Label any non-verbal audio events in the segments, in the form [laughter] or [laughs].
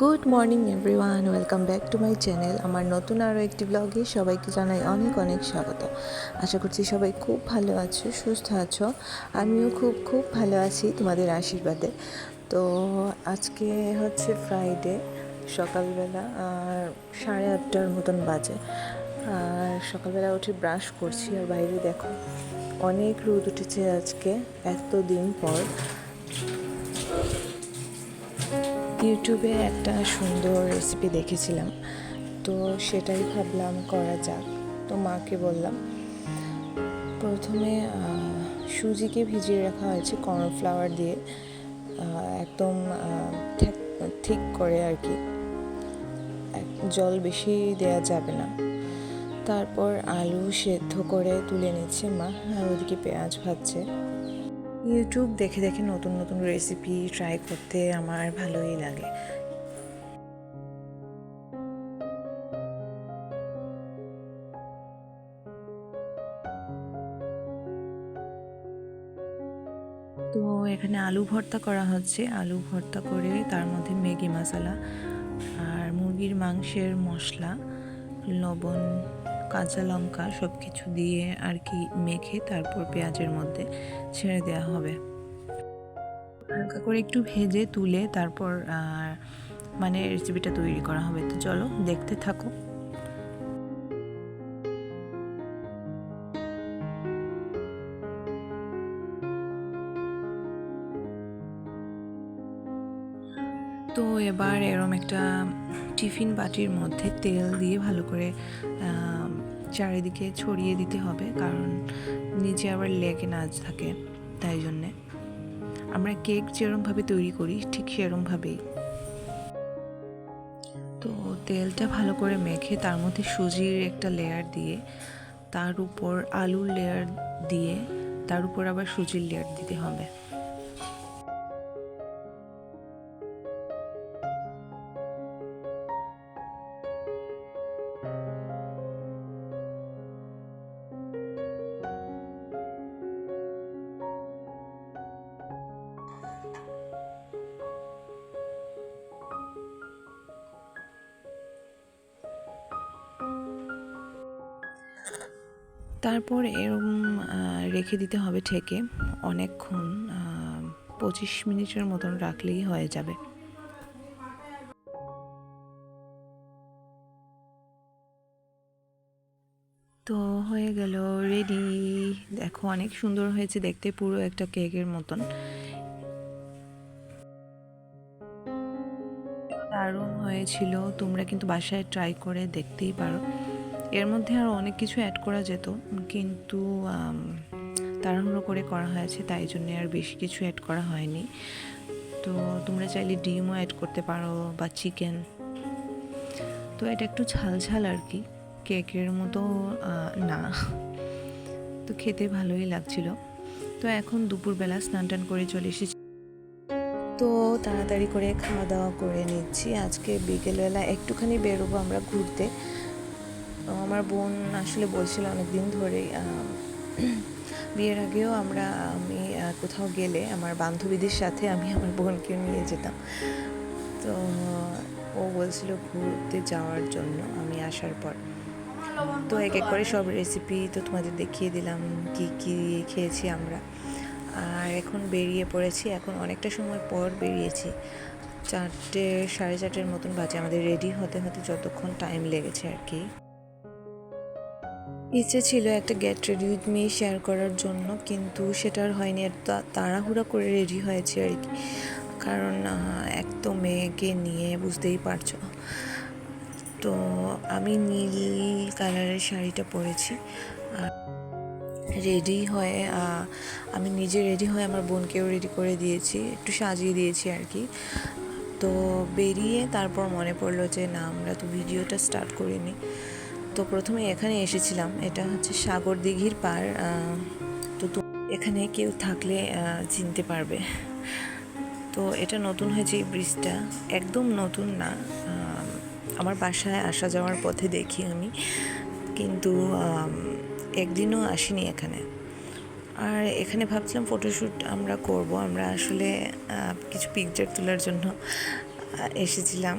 Good morning everyone welcome back to my channel আমার নতুন আরও একটি ব্লগে সবাইকে জানাই অনেক অনেক স্বাগত। আশা করছি সবাই খুব ভালো আছো, সুস্থ আছো। আমিও খুব খুব ভালো আছি তোমাদের আশীর্বাদে। তো আজকে হচ্ছে ফ্রাইডে সকালবেলা, আর সাড়ে আটটার মতন বাজে। আর সকালবেলা উঠে ব্রাশ করছি, আর বাইরে দেখো, অনেক রোদ উঠেছে আজকে, এতদিন পর। ইউটিউবে একটা সুন্দর রেসিপি দেখেছিলাম। তো সেটাই ভাবলাম করা যাক। তো মাকে বললাম, প্রথমে সুজিকে ভিজিয়ে রাখা হয়েছে কর্নফ্লাওয়ার দিয়ে একদম ঠিক করে আর কি। জল বেশি দেওয়া যাবে না। তারপর আলু সেদ্ধ করে তুলে নিচ্ছে মা, আর ওদিকে পেঁয়াজ ভাজছে। ইউটিউব দেখে দেখে নতুন নতুন রেসিপি ট্রাই করতে আমার ভালোই লাগে। তো এখানে আলু ভর্তা করা হচ্ছে। আলু ভর্তা করে তার মধ্যে ম্যাগি মশলা আর মুরগির মাংসের মশলা, লবণ কাঁচা লঙ্কা সব কিছু দিয়ে আর কি মেখে তারপর পেঁয়াজের মধ্যে ছেড়ে দেওয়া হবে। হালকা করে একটু ভেজে তুলে তারপর মানে রেসিপিটা তৈরি করা হবে। তো চলো দেখতে থাকো। তো এবার এরম একটা টিফিন বাটির মধ্যে তেল দিয়ে ভালো করে চারিদিকে ছড়িয়ে দিতে হবে, কারণ নিচে আবার লেগে নাচ থাকে, তাই জন্যে। আমরা কেক যেরমভাবে তৈরি করি, ঠিক সেরমভাবেই তো তেলটা ভালো করে মেখে তার মধ্যে সুজির একটা লেয়ার দিয়ে, তার উপর আলুর লেয়ার দিয়ে, তার উপর আবার সুজির লেয়ার দিতে হবে। তারপর আহ, রেখে দিতে হবে ঠেকে। অনেকক্ষণ পঁচিশ মিনিটের মতন রাখলেই হয়ে যাবে। তো হয়ে গেল রেডি দেখো অনেক সুন্দর হয়েছে দেখতে পুরো একটা কেকের মতন। দারুণ হয়েছিল তোমরা কিন্তু বাসায় ট্রাই করে দেখতেই পারো। এর মধ্যে আরও অনেক কিছু অ্যাড করা যেত, কিন্তু তাড়াহুড়ো করে করা হয়েছে, তাই জন্যে আর বেশি কিছু অ্যাড করা হয়নি। তো তোমরা চাইলে ডিমও অ্যাড করতে পারো বা চিকেন তো এটা একটু ঝাল ঝাল আর কি কেকের মতো না। তো খেতে ভালোই লাগছিল। তো এখন দুপুরবেলা স্নান টান করে চলে এসেছি। তো তাড়াতাড়ি করে খাওয়া দাওয়া করে নিচ্ছি। আজকে বিকেলবেলা একটুখানি বেরোবো আমরা ঘুরতে। তো আমার বোন আসলে বলছিল অনেক দিন ধরেই [clears throat] বিয়ের আগেও আমরা, আমি কোথাও গেলে আমার বান্ধবীদের সাথে আমি আমার বোনকে নিয়ে যেতাম। তো ও বলছিল ঘুরতে যাওয়ার জন্য আমি আসার পর। তো এক এক করে সব রেসিপি তো তোমাদের দেখিয়ে দিলাম, কি কি খেয়েছি আমরা। আর এখন বেরিয়ে পড়েছি, এখন অনেকটা সময় পর বেরিয়েছি। চারটে, সাড়ে চারটের মতন বাজে, আমাদের রেডি হতে হতে যতক্ষণ টাইম লেগেছে আর কি। ইচ্ছে ছিল একটা get ready with me share করার জন্য, কিন্তু সেটা আর হয়নি। তাড়াহুড়া করে রেডি হয়েছে আর কি। কারণ এক তো মেয়েকে নিয়ে বুঝতেই পারছ। তো আমি নীল কালারের শাড়িটা পরেছি। আর রেডি হয়ে আমি নিজে রেডি হয়ে আমার বোনকেও রেডি করে দিয়েছি, একটু সাজিয়ে দিয়েছি আর কি। তো বেরিয়ে তারপর মনে পড়ল যে, না, আমরা তো ভিডিওটা স্টার্ট করিনি। তো প্রথমে এখানে এসেছিলাম। এটা হচ্ছে সাগর দিঘির পার তো এখানে কেউ থাকলে চিনতে পারবে। তো এটা নতুন হয়েছে এই ব্রিজটা। একদম নতুন না। আমার বাসায় আসা যাওয়ার পথে দেখি আমি। কিন্তু একদিনও আসিনি এখানে। আর এখানে ভাবছিলাম ফটোশ্যুট আমরা করব। আমরা আসলে কিছু পিকচার তোলার জন্য। এসেছিলাম।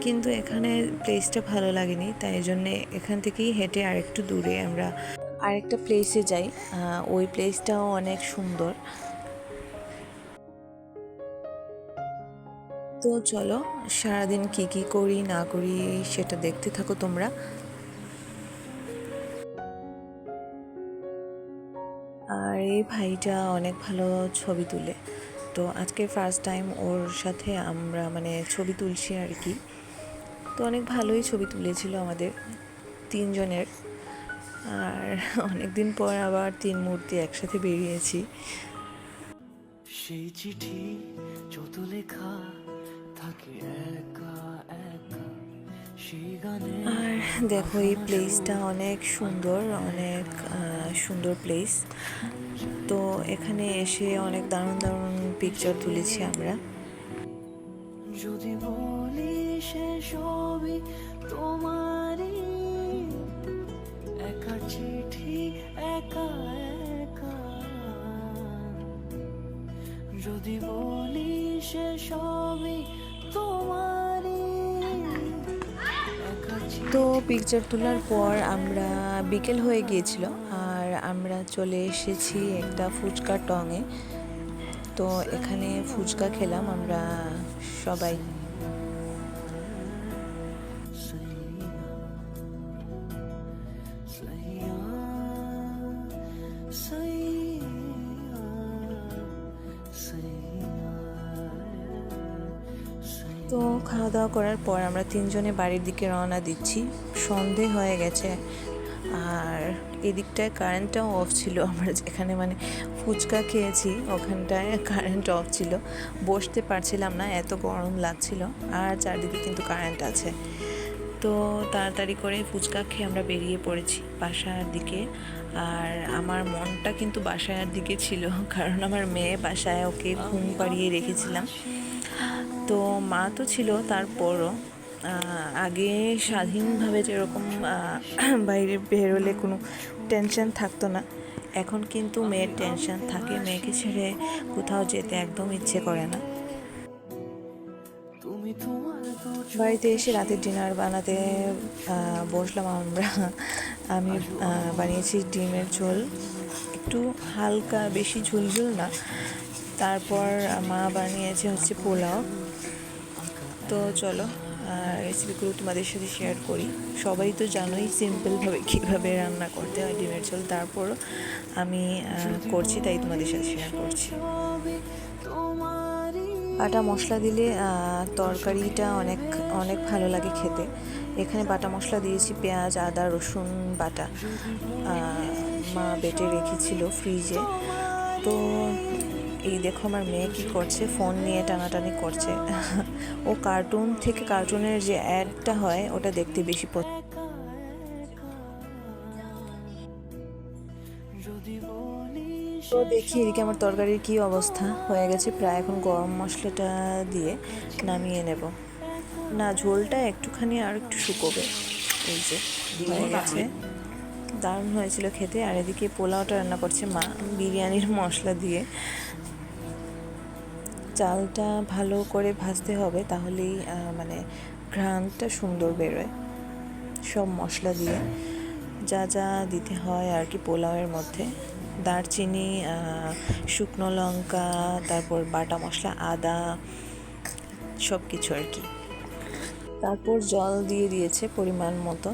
কিন্তু এখানে প্লেসটা ভালো লাগেনি, তাই জন্যে এখান থেকেই হেঁটে আরেকটু দূরে আমরা আরেকটা প্লেসে যাই। ওই প্লেসটাও অনেক সুন্দর। তো চলো, সারাদিন কি কি করি, না করি, সেটা দেখতে থাকো তোমরা। আর এই ভাইটা অনেক ভালো ছবি তুলে। তো আজকে ফার্স্ট টাইম ওর সাথে আমরা মানে ছবি তুলছি আর কি। তো অনেক ভালোই ছবি তুলেছিল আমাদের তিনজনের। আর অনেক দিন পর আবার তিন মূর্তি একসাথে বেরিয়েছি। সেই চিঠি যত লেখা থাকে একা একা সেই গানে আর দেখো এই প্লেসটা অনেক সুন্দর অনেক সুন্দর প্লেস তো এখানে এসে অনেক দারুণ দারুণ পিকচার তুলেছি আমরা। যদি বলি সে সবই তোমারই একা চিঠি একা একা। যদি বলি সে সবই তোমারই তো পিকচার তোলার পর আমরা বিকেল হয়ে গিয়েছিল আর আমরা চলে এসেছি একটা ফুচকা টঙে। তো এখানে ফুচকা খেলাম, আমরা সবাই। তো খাওয়া দাওয়া করার পর আমরা তিনজনে বাড়ির দিকে রওনা দিচ্ছি। সন্ধে হয়ে গেছে, আর এদিকটায় কারেন্টটাও অফ ছিল। আমরা যেখানে মানে ফুচকা খেয়েছি, ওখানটায় কারেন্ট অফ ছিল। বসতে পারছিলাম না, এত গরম লাগছিল। আর চারদিকে কিন্তু কারেন্ট আছে। তো তাড়াতাড়ি করে ফুচকা খেয়ে আমরা বেরিয়ে পড়েছি বাসার দিকে। আর আমার মনটা কিন্তু বাসার দিকে ছিল, কারণ আমার মেয়ে বাসায় ওকে ঘুম পাড়িয়ে রেখেছিলাম। তো মা তো ছিল, তারপরও আগে স্বাধীনভাবে যেরকম [clears throat] বাইরে বেরোলে কোনো টেনশন থাকতো না। এখন কিন্তু মেয়ের টেনশন থাকে, মেয়েকে ছেড়ে কোথাও যেতে একদম ইচ্ছে করে না। বাড়িতে এসে রাতের ডিনার বানাতে বসলাম আমরা। আমি বানিয়েছি ডিমের ঝোল। একটু হালকা বেশি ঝোলঝোল না। তারপর মা বানিয়েছে হচ্ছে পোলাও। তো চলো। রেসিপিগুলো তোমাদের সাথে শেয়ার করি। সবাই তো জানোই সিম্পলভাবে কীভাবে রান্না করতে হয় ডিমের ঝোল। তারপরও আমি করছি, তাই তোমাদের সাথে শেয়ার করছি। বাটা মশলা দিলে তরকারিটা অনেক অনেক ভালো লাগে খেতে। এখানে বাটা মশলা দিয়েছি, পেঁয়াজ, আদা, রসুন, বাটা। মা বেটে রেখেছিল ফ্রিজে তো এই দেখো আমার মেয়ে কি করছে ফোন নিয়ে টানাটানি করছে। ও কার্টুন থেকে কার্টুনের যে অ্যাডটা হয় ওটা দেখতে বেশি পছন্দ তো দেখি এদিকে আমার তরকারির কি অবস্থা। হয়ে গেছে প্রায় এখন গরম মশলাটা দিয়ে নামিয়ে নেব। না ঝোলটা একটুখানি আর একটু শুকোবে। এই যে হয়ে গেছে। দারুণ হয়েছিল খেতে। আর এদিকে পোলাওটা রান্না করছে মা বিরিয়ানির মশলা দিয়ে। চালটা ভালো করে ভাজতে হবে, তাহলেই মানে ঘ্রাণটা সুন্দর বেরোয়। সব মশলা দিয়ে যা যা দিতে হয় আর কি পোলাওয়ের মধ্যে। দারচিনি শুকনো লঙ্কা, তারপর বাটা মশলা, আদা সব কিছু আর কি। তারপর জল দিয়ে দিয়েছে পরিমাণ মতো।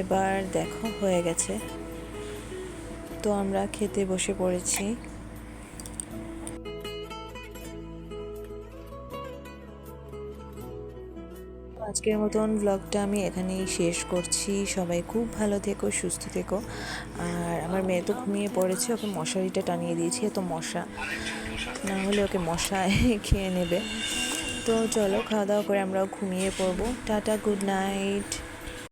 এবার দেখো হয়ে গেছে। তো আমরা খেতে বসে পড়েছি। আজকের মতন ব্লগটা আমি এখানেই শেষ করছি। সবাই খুব ভালো থেকো, সুস্থ থেকো। আর আমার মেয়ে তো ঘুমিয়ে পড়েছে, ওকে মশারিটা টানিয়ে দিয়েছি এত মশা। না হলে ওকে মশায় [laughs] খেয়ে নেবে। তো চলো, খাওয়া দাওয়া করে আমরাও ঘুমিয়ে পড়ব। Tata good night